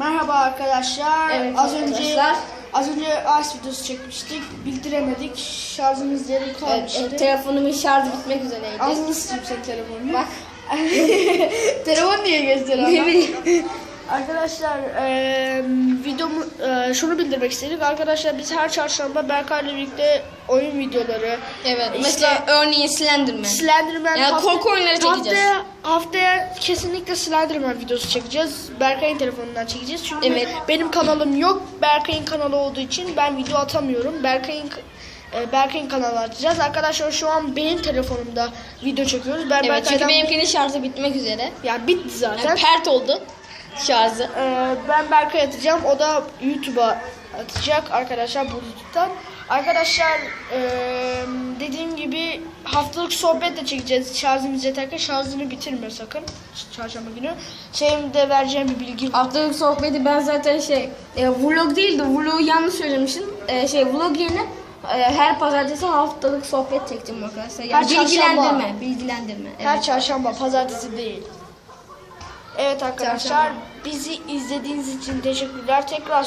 Merhaba arkadaşlar. Evet az arkadaşlar. önce az önce ARS videosu çekmiştik. Bildiremedik. Şarjımız Evet, kalmıştı. evet, telefonumun şarjı bitmek üzereydi. Ağzını sıçayım sen telefonunu. Bak. Telefon niye gösteriyor? Ne bileyim. Arkadaşlar eee videomu eee, şunu bildirmek istedik. Arkadaşlar biz her çarşamba Berkay'la birlikte oyun videoları Evet. İşte- mesela örneğin Slenderman. Slenderman Yani hafta- korku oyunları çekeceğiz. Haftaya, haftaya kesinlikle Slenderman videosu çekeceğiz. Berkay'ın telefonundan çekeceğiz. Çünkü Evet. benim kanalım yok. Berkay'ın kanalı olduğu için ben video atamıyorum. Berkay'ın e, Berkay'ın kanalı açacağız. Arkadaşlar şu an benim telefonumda video çekiyoruz. Ben Evet çünkü Berkay'dan benimkinin şarjı bitmek üzere. ya bitti zaten. Yani pert oldu şarjı. Ee, ben Berkay atacağım. O da YouTube'a atacak arkadaşlar bu YouTube'dan. Arkadaşlar ee, dediğim gibi haftalık sohbet de çekeceğiz. Şarjımız yeterken şarjını bitirme sakın. Çarşamba günü. Şeyim de vereceğim bir bilgi. Haftalık sohbeti ben zaten şey e, vlog değil de vlogu yanlış söylemişim. E, şey vlog yerine e, her pazartesi haftalık sohbet çekeceğim arkadaşlar. Yani Her çarşamba. bilgilendirme, bilgilendirme. Evet. Her çarşamba, pazartesi değil. Evet arkadaşlar bizi izlediğiniz için teşekkürler. Tekrar